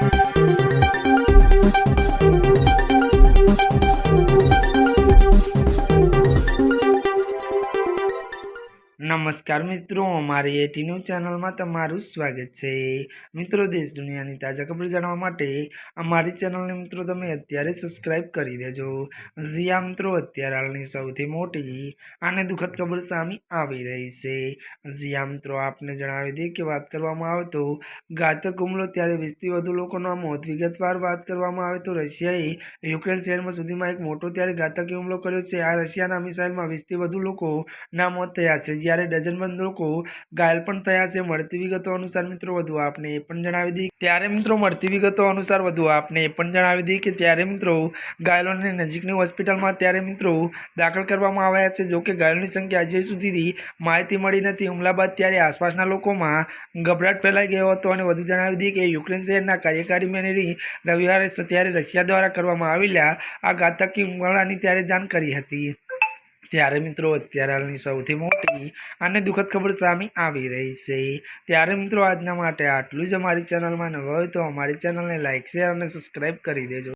Thank you. નમસ્કાર મિત્રો, અમારી એટી ન્યૂઝ ચેનલમાં તમારું સ્વાગત છે. મિત્રો, દેશ દુનિયાની તાજા ખબર જાણવા માટે અમારી ચેનલને મિત્રો તમે અત્યારે સબસ્ક્રાઇબ કરી દેજો. જીયા મિત્રો, અત્યારે હાલની સૌથી મોટી અને દુઃખદ ખબર સામે આવી રહી છે. જીયા મિત્રો, આપને જણાવી દઈએ કે વાત કરવામાં આવે તો ઘાતક હુમલો ત્યારે વીસથી વધુ લોકોના મોત વિગતવાર વાત કરવામાં આવે તો રશિયાએ યુક્રેન શહેરમાં સુધીમાં એક મોટો ત્યારે ઘાતક હુમલો કર્યો છે. આ રશિયાના મિસાઇલમાં વીસથી વધુ લોકોના મોત થયા છે. જ્યારે ડઝનબંધ લોકો ઘાયલ પણ થયા છે. મળતી વિગતો અનુસાર મિત્રો વધુ આપને એ પણ જણાવી દઈએ. ત્યારે મિત્રો મળતી વિગતો અનુસાર વધુ આપને એ પણ જણાવી દઈએ કે ત્યારે મિત્રો ઘાયલોને નજીકની હોસ્પિટલમાં ત્યારે મિત્રો દાખલ કરવામાં આવ્યા છે. જોકે ઘાયલોની સંખ્યા હજી સુધી માહિતી મળી નથી. હુમલા બાદ ત્યારે આસપાસના લોકોમાં ગભરાટ ફેલાઈ ગયો હતો અને વધુ જણાવી દઈએ કે યુક્રેન શહેરના કાર્યકારી મેનેજરી રવિવારે ત્યારે રશિયા દ્વારા કરવામાં આવેલા આ ઘાતકી હુમલાની ત્યારે જાણ કરી હતી. ત્યારે મિત્રો અત્યારે હાલની સૌથી મોટી અને દુઃખદ ખબર સામે આવી રહી છે. ત્યારે મિત્રો આજના માટે આટલું જ અમારી ચેનલમાં નવા હોય તો અમારી ચેનલને લાઇક શેર અને સબસ્ક્રાઈબ કરી દેજો.